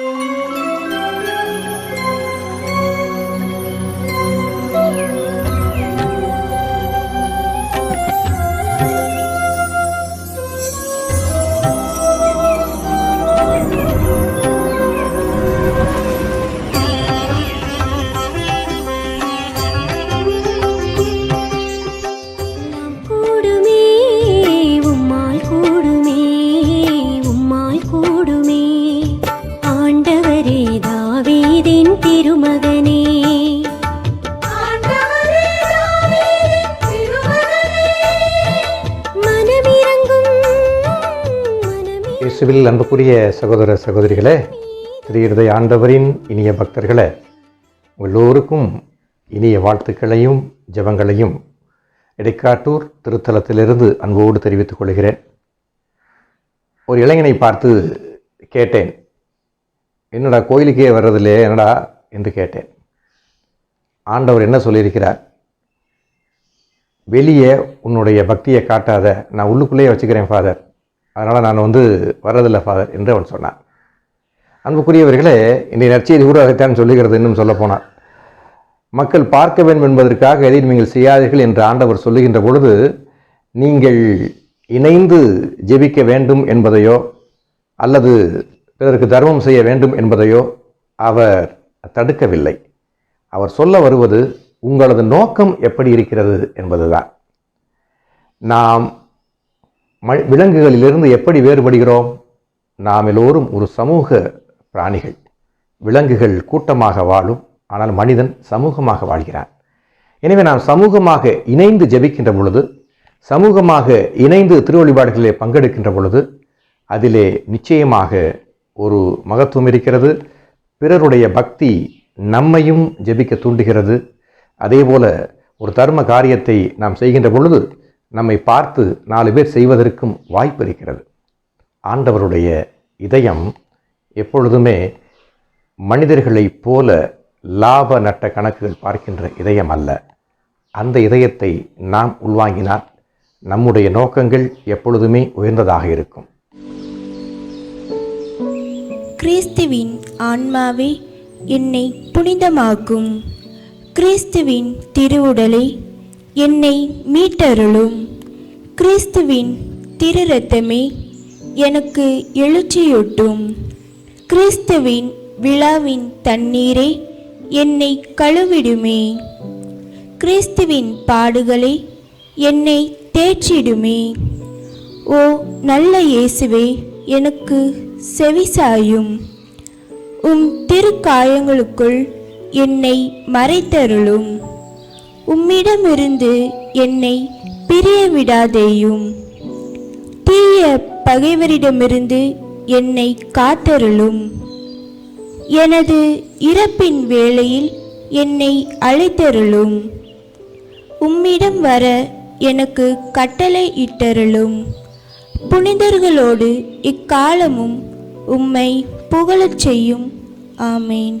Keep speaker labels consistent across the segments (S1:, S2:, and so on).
S1: நாம்
S2: இயேசுவில் அன்புக்குரிய சகோதர சகோதரிகளே திரு இருதய ஆண்டவரின் இனிய பக்தர்களே எல்லோருக்கும் இனிய வாழ்த்துக்களையும் ஜெபங்களையும் இடைக்காட்டூர் திருத்தலத்திலிருந்து அன்போடு தெரிவித்துக் கொள்கிறேன். ஒரு இளைஞனை பார்த்து கேட்டேன் என்னடா கோயிலுக்கே வர்றதில்லையே என்னடா? என்று கேட்டேன். ஆண்டவர் என்ன சொல்லியிருக்கிறார்? வெளியே உன்னுடைய பக்தியை காட்டாத நான் உள்ளுக்குள்ளேயே வச்சுக்கிறேன் ஃபாதர். அதனால் நான் வந்து வர்றதில்லை ஃபாதர் என்று அவன் சொன்னான். அன்புக்குரியவர்களே இன்றைய நற்செய்தி கூட அதைத்தான் சொல்லுகிறது இன்னும் சொல்ல போனார் மக்கள் பார்க்க வேண்டும் என்பதற்காக எதையும் நீங்கள் செய்யாதீர்கள் என்று ஆண்டவர் சொல்லுகின்ற பொழுது நீங்கள் இணைந்து ஜெபிக்க வேண்டும் என்பதையோ அல்லது பிறருக்கு தர்மம் செய்ய வேண்டும் என்பதையோ அவர் தடுக்கவில்லை. அவர் சொல்ல வருவது உங்களது நோக்கம் எப்படி இருக்கிறது என்பதுதான். நாம் விலங்குகளிலிருந்து எப்படி வேறுபடுகிறோம்? நாம் எல்லோரும் ஒரு சமூக பிராணிகள். விலங்குகள் கூட்டமாக வாழும் ஆனால் மனிதன் சமூகமாக வாழ்கிறான். எனவே நாம் சமூகமாக இணைந்து ஜெபிக்கின்ற பொழுது சமூகமாக இணைந்து திருவழிபாடுகளிலே பங்கெடுக்கின்ற பொழுது அதிலே நிச்சயமாக ஒரு மகத்துவம் இருக்கிறது. பிறருடைய பக்தி நம்மையும் ஜெபிக்க தூண்டுகிறது. அதேபோல ஒரு தர்ம காரியத்தை நாம் செய்கின்ற பொழுது நம்மை பார்த்து நாலு பேர் செய்வதற்கும் வாய்ப்பு இருக்கிறது. ஆண்டவருடைய இதயம் எப்பொழுதுமே மனிதர்களைப் போல லாப நட்ட கணக்குகள் பார்க்கின்ற இதயம் அல்ல. அந்த இதயத்தை நாம் உள்வாங்கினால் நம்முடைய நோக்கங்கள் எப்பொழுதுமே உயர்ந்ததாக இருக்கும்.
S3: கிறிஸ்துவின் ஆன்மாவே என்னை புனிதமாக்கும். கிறிஸ்துவின் திருவுடலை என்னை மீட்டருளும். கிறிஸ்துவின் திரு ரத்தமே எனக்கு எழுச்சியூட்டும். கிறிஸ்துவின் விழாவின் தண்ணீரே என்னை கழுவிடுமே. கிறிஸ்துவின் பாடுகளே என்னை தேற்றிடுமே. ஓ நல்ல இயேசுவே எனக்கு செவிசாயும். உம் திருக்காயங்களுக்குள் என்னை மறைத்தருளும். உம்மிடமிருந்து என்னை பிரிய விடாதேயும் தீய பகைவரிடமிருந்து என்னை காத்தருளும். எனது இறப்பின் வேளையில் என்னை அழைத்தருளும். உம்மிடம் வர எனக்கு கட்டளை இட்டருளும். புனிதர்களோடு இக்காலமும் உம்மை புகழச் செய்யும். ஆமேன்.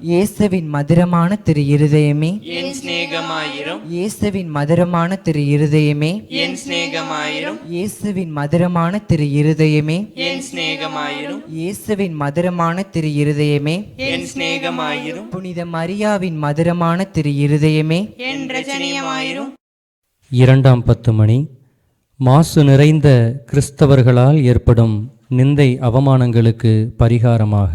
S4: இயேசுவின் மதுரமான திரு இருதயமே.
S5: என் சிநேகமாயிரும்
S4: இயேசுவின் மதுரமான திரு இருதயமே.
S5: என் சிநேகமாயிரும்
S4: இயேசுவின் மதுரமான திரு இருதயமே.
S5: என் சிநேகமாயிரும்
S4: இயேசுவின் மதுரமான திரு இருதயமே.
S5: என் சிநேகமாயிரும்
S4: புனித மரியாவின் மதுரமான திரு இருதயமே.
S5: என் ரஜனியமாயிரும்
S6: இரண்டாம் பத்து மணி. மாசு நிறைந்த கிறிஸ்தவர்களால் ஏற்படும் நிந்தை அவமானங்களுக்கு பரிகாரமாக.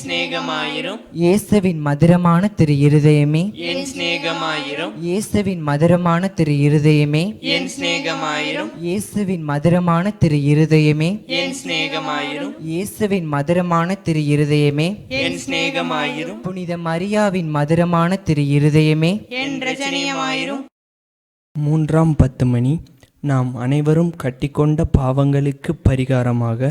S5: சிநேகமாயிரும்
S4: இயேசுவின் மதுரமான திரு இருதயமே.
S5: என் சிநேகமாயிரும்
S4: இயேசுவின் மதுரமான திரு இருதயமே.
S5: என் சிநேகமாயிரும்
S4: இயேசுவின் மதுரமான திரு இருதயமே.
S5: என் சிநேகமாயிரும்
S4: இயேசுவின் மதுரமான திரு இருதயமே.
S5: என் சிநேகமாயிரும்
S4: புனித மரியாவின் மதுரமான திரு இருதயமே.
S5: என் ரஜனியமாயிரும்
S7: மூன்றாம் பத்து மணி. நாம் அனைவரும் கட்டிக்கொண்ட பாவங்களுக்கு பரிகாரமாக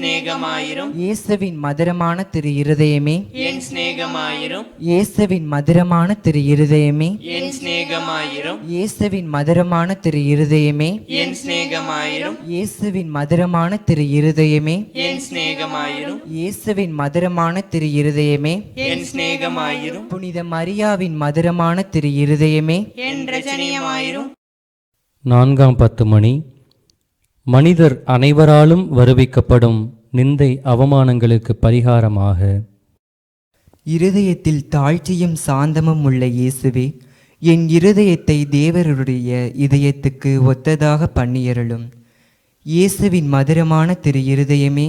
S5: சிநேகமாயிரும்
S4: இயேசுவின் மதுரமான திரு இருதயமே.
S5: என் சிநேகமாயிரும்
S4: இயேசுவின் மதுரமான திரு இருதயமே.
S5: என் சிநேகமாயிரும்
S4: இயேசுவின் மதுரமான திரு இருதயமே.
S5: என் சிநேகமாயிரும்
S4: இயேசுவின் மதுரமான திரு இருதயமே.
S5: என் சிநேகமாயிரும்
S4: இயேசுவின் மதுரமான திரு இருதயமே.
S5: என் சிநேகமாயிரும்
S4: புனித மரியாவின் மதுரமான திரு இருதயமே.
S5: என் ரஜனியமாயிரும்
S6: நான்காம் பத்து மணி மனிதர் அனைவராலும் வருவிக்கப்படும் நிந்தை அவமானங்களுக்கு பரிகாரமாக.
S4: இருதயத்தில் தாழ்ச்சியும் சாந்தமும் உள்ள இயேசுவே என் இருதயத்தை தேவருடைய இதயத்துக்கு ஒத்ததாக பண்ணியருளும். இயேசுவின் மதுரமான திரு இருதயமே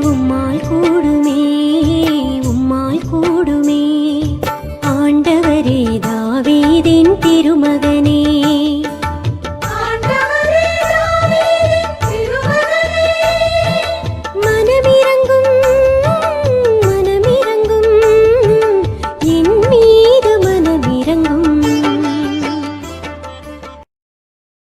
S1: உம்மால் கூடுமே உம்மால் கூடுமே. ஆண்டவரே தாவீதின் திருமகனே.